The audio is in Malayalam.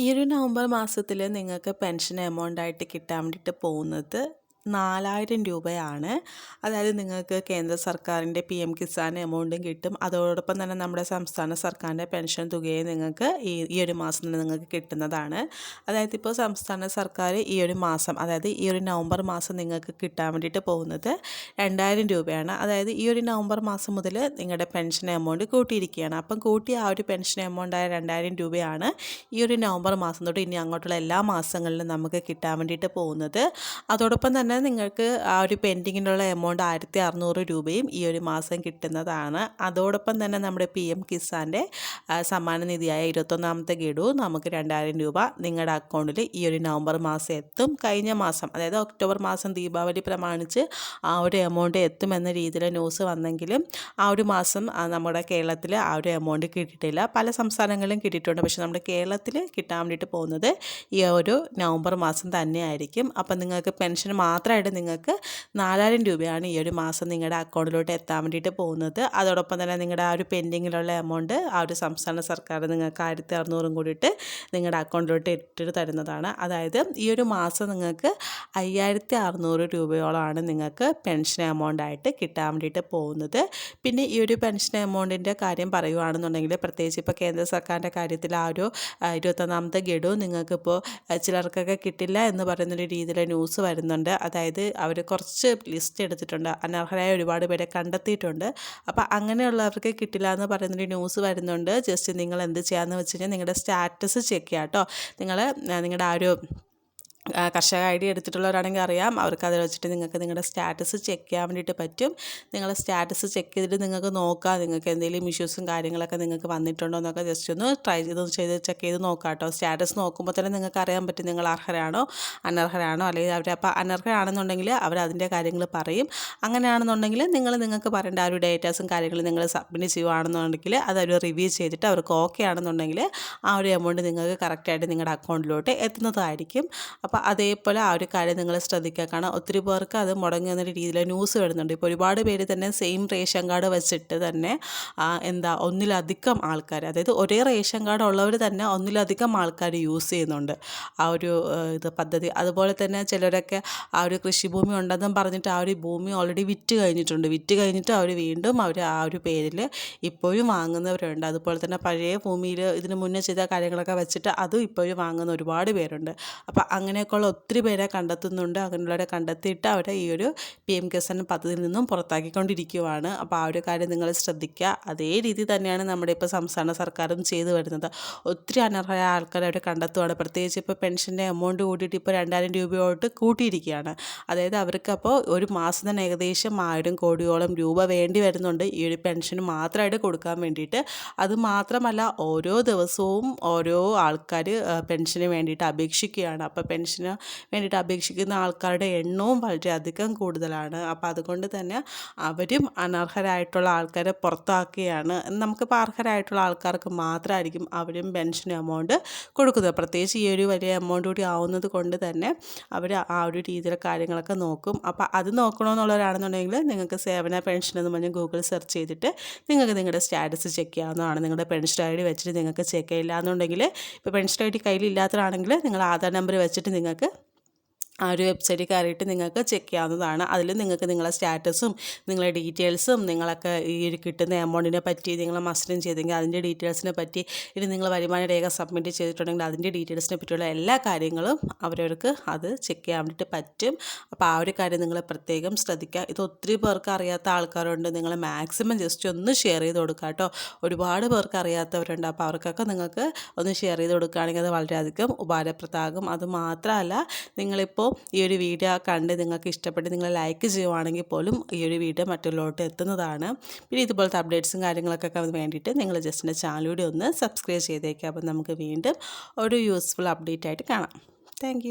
ഈ ഒരു നവംബർ മാസത്തിൽ നിങ്ങൾക്ക് പെൻഷൻ എമൗണ്ട് ആയിട്ട് കിട്ടാൻ വേണ്ടിയിട്ട് പോകുന്നത് നാലായിരം രൂപയാണ്. അതായത് നിങ്ങൾക്ക് കേന്ദ്ര സർക്കാരിന്റെ പി എം കിസാൻ എമൗണ്ടും കിട്ടും. അതോടൊപ്പം തന്നെ നമ്മുടെ സംസ്ഥാന സർക്കാരിന്റെ പെൻഷൻ തുകയും നിങ്ങൾക്ക് ഈ ഈ ഒരു മാസം തന്നെ നിങ്ങൾക്ക് കിട്ടുന്നതാണ്. അതായത് ഇപ്പോൾ സംസ്ഥാന സർക്കാർ ഈ ഒരു മാസം അതായത് ഈ ഒരു നവംബർ മാസം നിങ്ങൾക്ക് കിട്ടാൻ വേണ്ടിയിട്ട് പോകുന്നത് രണ്ടായിരം രൂപയാണ്. അതായത് ഈ ഒരു നവംബർ മാസം മുതൽ നിങ്ങളുടെ പെൻഷൻ എമൗണ്ട് കൂട്ടിയിരിക്കുകയാണ്. അപ്പം കൂട്ടിയ ആ ഒരു പെൻഷൻ എമൗണ്ട് ആയ രണ്ടായിരം രൂപയാണ് ഈ ഒരു നവംബർ മാസം തൊട്ട് ഇനി അങ്ങോട്ടുള്ള എല്ലാ മാസങ്ങളിലും നമുക്ക് കിട്ടാൻ വേണ്ടിയിട്ട് പോകുന്നത്. അതോടൊപ്പം തന്നെ തന്നെ നിങ്ങൾക്ക് ആ ഒരു പെൻഡിങ്ങിനുള്ള എമൗണ്ട് ആയിരത്തി അറുന്നൂറ് രൂപയും ഈ ഒരു മാസം കിട്ടുന്നതാണ്. അതോടൊപ്പം തന്നെ നമ്മുടെ പി എം കിസാന്റെ സമ്മാന നിധിയായ ഇരുപത്തൊന്നാമത്തെ ഗഡു നമുക്ക് രണ്ടായിരം രൂപ നിങ്ങളുടെ അക്കൗണ്ടിൽ ഈ ഒരു നവംബർ മാസം എത്തും. കഴിഞ്ഞ മാസം അതായത് ഒക്ടോബർ മാസം ദീപാവലി പ്രമാണിച്ച് ആ ഒരു എമൗണ്ട് എത്തുമെന്ന രീതിയിൽ ന്യൂസ് വന്നെങ്കിലും ആ ഒരു മാസം നമ്മുടെ കേരളത്തിൽ ആ ഒരു എമൗണ്ട് കിട്ടിയിട്ടില്ല. പല സംസ്ഥാനങ്ങളിലും കിട്ടിയിട്ടുണ്ട്. പക്ഷേ നമ്മുടെ കേരളത്തിൽ കിട്ടാൻ വേണ്ടിയിട്ട് പോകുന്നത് ഈ ഒരു നവംബർ മാസം തന്നെയായിരിക്കും. അപ്പം നിങ്ങൾക്ക് പെൻഷൻ മാത്രം മാത്രമായിട്ട് നിങ്ങൾക്ക് നാലായിരം രൂപയാണ് ഈ ഒരു മാസം നിങ്ങളുടെ അക്കൗണ്ടിലോട്ട് എത്താൻ വേണ്ടിയിട്ട് പോകുന്നത്. അതോടൊപ്പം തന്നെ നിങ്ങളുടെ ആ ഒരു പെൻഡിങ്ങിലുള്ള എമൗണ്ട് ആ ഒരു സംസ്ഥാന സർക്കാർ നിങ്ങൾക്ക് ആയിരത്തി അറുന്നൂറും കൂടിയിട്ട് നിങ്ങളുടെ അക്കൗണ്ടിലോട്ട് ഇട്ടിട്ട് തരുന്നതാണ്. അതായത് ഈ ഒരു മാസം നിങ്ങൾക്ക് അയ്യായിരത്തി അറുന്നൂറ് രൂപയോളമാണ് നിങ്ങൾക്ക് പെൻഷൻ എമൗണ്ട് ആയിട്ട് കിട്ടാൻ വേണ്ടിയിട്ട് പോകുന്നത്. പിന്നെ ഈ ഒരു പെൻഷൻ എമൗണ്ടിന്റെ കാര്യം പറയുകയാണെന്നുണ്ടെങ്കിൽ പ്രത്യേകിച്ച് ഇപ്പോൾ കേന്ദ്ര സർക്കാരിന്റെ കാര്യത്തിൽ ആ ഒരു ഇരുപത്തൊന്നാമത്തെ ഗഡു നിങ്ങൾക്കിപ്പോൾ ചിലർക്കൊക്കെ കിട്ടില്ല എന്ന് പറയുന്നൊരു രീതിയിൽ ന്യൂസ് വരുന്നുണ്ട്. അതായത് അവർ കുറച്ച് ലിസ്റ്റ് എടുത്തിട്ടുണ്ട്. അനർഹരായ ഒരുപാട് പേരെ കണ്ടെത്തിയിട്ടുണ്ട്. അപ്പോൾ അങ്ങനെയുള്ളവർക്ക് കിട്ടില്ല എന്ന് പറയുന്നൊരു ന്യൂസ് വരുന്നുണ്ട്. ജസ്റ്റ് നിങ്ങൾ എന്ത് ചെയ്യാമെന്ന് വെച്ച് കഴിഞ്ഞാൽ നിങ്ങളുടെ സ്റ്റാറ്റസ് ചെക്ക് ചെയ്യാം കേട്ടോ. നിങ്ങൾ നിങ്ങളുടെ ആ ഒരു കർഷക ഐ ഡി എടുത്തിട്ടുള്ളവരാണെങ്കിൽ അറിയാം. അവർക്ക് അത് വെച്ചിട്ട് നിങ്ങൾക്ക് നിങ്ങളുടെ സ്റ്റാറ്റസ് ചെക്ക് ചെയ്യാൻ വേണ്ടിയിട്ട് പറ്റും. നിങ്ങളുടെ സ്റ്റാറ്റസ് ചെക്ക് ചെയ്തിട്ട് നിങ്ങൾക്ക് നോക്കാം. നിങ്ങൾക്ക് എന്തെങ്കിലും ഇഷ്യൂസും കാര്യങ്ങളൊക്കെ നിങ്ങൾക്ക് വന്നിട്ടുണ്ടോ എന്നൊക്കെ ജസ്റ്റ് ഒന്ന് ട്രൈ ചെയ്ത് ചെയ്ത് ചെക്ക് ചെയ്ത് നോക്കാം കേട്ടോ സ്റ്റാറ്റസ് നോക്കുമ്പോൾ തന്നെ നിങ്ങൾക്ക് അറിയാൻ പറ്റും നിങ്ങൾ അർഹരാണോ അനർഹരാണോ അല്ലെങ്കിൽ അവർ അപ്പോൾ അനർഹരാണെന്നുണ്ടെങ്കിൽ അവർ അതിന്റെ കാര്യങ്ങൾ പറയും. അങ്ങനെയാണെന്നുണ്ടെങ്കിൽ നിങ്ങൾ നിങ്ങൾക്ക് പറയേണ്ട ആ ഒരു ഡേറ്റാസും കാര്യങ്ങളും നിങ്ങൾ സബ്മിറ്റ് ചെയ്യുകയാണെന്നുണ്ടെങ്കിൽ അവർ റിവ്യൂ ചെയ്തിട്ട് അവർക്ക് ഓക്കെ ആണെന്നുണ്ടെങ്കിൽ ആ ഒരു എമൗണ്ട് നിങ്ങൾക്ക് കറക്റ്റായിട്ട് നിങ്ങളുടെ അക്കൗണ്ടിലോട്ട് എത്തുന്നതായിരിക്കും. അപ്പോൾ അതേപോലെ ആ ഒരു കാര്യം നിങ്ങൾ ശ്രദ്ധിക്കുക. കാരണം ഒത്തിരി പേർക്ക് അത് മുടങ്ങി എന്നൊരു രീതിയിൽ ന്യൂസ് വരുന്നുണ്ട്. ഇപ്പോൾ ഒരുപാട് പേര് തന്നെ സെയിം റേഷൻ കാർഡ് വെച്ചിട്ട് തന്നെ എന്താ ഒന്നിലധികം ആൾക്കാർ അതായത് ഒരേ റേഷൻ കാർഡ് ഉള്ളവർ തന്നെ ഒന്നിലധികം ആൾക്കാർ യൂസ് ചെയ്യുന്നുണ്ട്. ആ ഒരു ഇത് പദ്ധതി. അതുപോലെ തന്നെ ചിലരൊക്കെ ആ ഒരു കൃഷിഭൂമി ഉണ്ടെന്നും പറഞ്ഞിട്ട് ആ ഒരു ഭൂമി ഓൾറെഡി വിറ്റ് കഴിഞ്ഞിട്ടുണ്ട്. വിറ്റ് കഴിഞ്ഞിട്ട് അവർ വീണ്ടും അവർ ആ ഒരു പേരിൽ ഇപ്പോഴും വാങ്ങുന്നവരുണ്ട്. അതുപോലെ തന്നെ പഴയ ഭൂമിയിൽ ഇതിന് മുന്നേ ചെയ്ത കാര്യങ്ങളൊക്കെ വെച്ചിട്ട് അതും ഇപ്പോഴും വാങ്ങുന്ന ഒരുപാട് പേരുണ്ട്. അപ്പോൾ അങ്ങനെയൊക്കെ ഉള്ള ഒത്തിരി പേരെ കണ്ടെത്തുന്നുണ്ട്. അങ്ങനെയുള്ളവരെ കണ്ടെത്തിയിട്ട് അവരെ ഈ ഒരു പി എം കിസാൻ പദ്ധതിയിൽ നിന്നും പുറത്താക്കിക്കൊണ്ടിരിക്കുകയാണ് അപ്പോൾ ആ ഒരു കാര്യം നിങ്ങൾ ശ്രദ്ധിക്കുക. അതേ രീതി തന്നെയാണ് നമ്മുടെ ഇപ്പോൾ സംസ്ഥാന സർക്കാരും ചെയ്തു വരുന്നത്. ഒത്തിരി അനർഹരായ ആൾക്കാരെ അവർ കണ്ടെത്തുകയാണ് പ്രത്യേകിച്ച് ഇപ്പോൾ പെൻഷന്റെ എമൗണ്ട് കൂട്ടിയിട്ട് ഇപ്പോൾ രണ്ടായിരം രൂപയോട്ട് കൂട്ടിയിരിക്കുകയാണ്. അതായത് അവർക്ക് അപ്പോൾ ഒരു മാസം തന്നെ ഏകദേശം ആയിരം കോടിയോളം രൂപ വേണ്ടി വരുന്നുണ്ട് ഈ ഒരു പെൻഷൻ മാത്രമായിട്ട് കൊടുക്കാൻ വേണ്ടിയിട്ട്. അത് മാത്രമല്ല ഓരോ ദിവസവും ഓരോ ആൾക്കാർ പെൻഷന് വേണ്ടിയിട്ട് അപേക്ഷിക്കുകയാണ്. അപ്പോൾ പെൻഷൻ പെൻഷന് വേണ്ടിയിട്ട് അപേക്ഷിക്കുന്ന ആൾക്കാരുടെ എണ്ണവും വളരെയധികം കൂടുതലാണ്. അപ്പോൾ അതുകൊണ്ട് തന്നെ അവരും അനർഹരായിട്ടുള്ള ആൾക്കാരെ പുറത്താക്കുകയാണ്. നമുക്കിപ്പോൾ അർഹരായിട്ടുള്ള ആൾക്കാർക്ക് മാത്രമായിരിക്കും അവരും പെൻഷൻ എമൗണ്ട് കൊടുക്കുന്നത്. പ്രത്യേകിച്ച് ഈ ഒരു വലിയ എമൗണ്ട് കൂടി ആവുന്നത് കൊണ്ട് തന്നെ അവർ ആ ഒരു രീതിയിലെ കാര്യങ്ങളൊക്കെ നോക്കും. അപ്പോൾ അത് നോക്കണമെന്നുള്ളവരാണെന്നുണ്ടെങ്കിൽ നിങ്ങൾക്ക് സേവന പെൻഷൻ എന്ന് പറഞ്ഞ് ഗൂഗിൾ സെർച്ച് ചെയ്തിട്ട് നിങ്ങൾക്ക് നിങ്ങളുടെ സ്റ്റാറ്റസ് ചെക്ക് ചെയ്യാവുന്നതാണ്. നിങ്ങളുടെ പെൻഷൻ ഐ ഡി വെച്ചിട്ട് നിങ്ങൾക്ക് ചെക്ക് ചെയ്യില്ല എന്നുണ്ടെങ്കിൽ ഇപ്പോൾ പെൻഷൻ ഐ ഡി കയ്യിലില്ലാത്തതാണെങ്കിൽ നിങ്ങൾ ആധാർ നമ്പർ വെച്ചിട്ട് നിങ്ങൾക്ക് ആ ഒരു വെബ്സൈറ്റിൽ കയറിയിട്ട് നിങ്ങൾക്ക് ചെക്ക് ചെയ്യാവുന്നതാണ്. അതിൽ നിങ്ങൾക്ക് നിങ്ങളെ സ്റ്റാറ്റസും നിങ്ങളെ ഡീറ്റെയിൽസും നിങ്ങളൊക്കെ ഈ ഒരു കിട്ടുന്ന എമൗണ്ടിനെ പറ്റി നിങ്ങൾ മസ്റ്ററിങ് ചെയ്തെങ്കിൽ അതിന്റെ ഡീറ്റെയിൽസിനെ പറ്റി ഇനി നിങ്ങൾ വരുമാന രേഖ സബ്മിറ്റ് ചെയ്തിട്ടുണ്ടെങ്കിൽ അതിന്റെ ഡീറ്റെയിൽസിനെ പറ്റിയുള്ള എല്ലാ കാര്യങ്ങളും അവരവർക്ക് അത് ചെക്ക് ചെയ്യാൻ വേണ്ടിയിട്ട് പറ്റും. അപ്പോൾ ആ ഒരു കാര്യം നിങ്ങൾ പ്രത്യേകം ശ്രദ്ധിക്കുക. ഇത് ഒത്തിരി പേർക്ക് അറിയാത്ത ആൾക്കാരുണ്ട്. നിങ്ങൾ മാക്സിമം ജസ്റ്റ് ഒന്ന് ഷെയർ ചെയ്ത് കൊടുക്കുക കേട്ടോ. ഒരുപാട് പേർക്ക് അറിയാത്തവരുണ്ട്. അപ്പോൾ അവർക്കൊക്കെ നിങ്ങൾക്ക് ഒന്ന് ഷെയർ ചെയ്ത് കൊടുക്കുകയാണെങ്കിൽ അത് വളരെയധികം ഉപകാരപ്രദമാകും. അത് മാത്രമല്ല നിങ്ങളിപ്പോൾ ഈ ഒരു വീഡിയോ കണ്ട് നിങ്ങൾക്ക് ഇഷ്ടപ്പെട്ട് നിങ്ങൾ ലൈക്ക് ചെയ്യുവാണെങ്കിൽ പോലും ഈ ഒരു വീഡിയോ മറ്റുള്ളവരോട്ട് എത്തുന്നതാണ്. പിന്നെ ഇതുപോലത്തെ അപ്ഡേറ്റ്സും കാര്യങ്ങളൊക്കെ വേണ്ടിയിട്ട് നിങ്ങൾ ജസ്റ്റ് എന്റെ ചാനലിലൂടെ ഒന്ന് സബ്സ്ക്രൈബ് ചെയ്തേക്കുക അപ്പം നമുക്ക് വീണ്ടും ഒരു യൂസ്ഫുൾ അപ്ഡേറ്റ് ആയിട്ട് കാണാം. താങ്ക്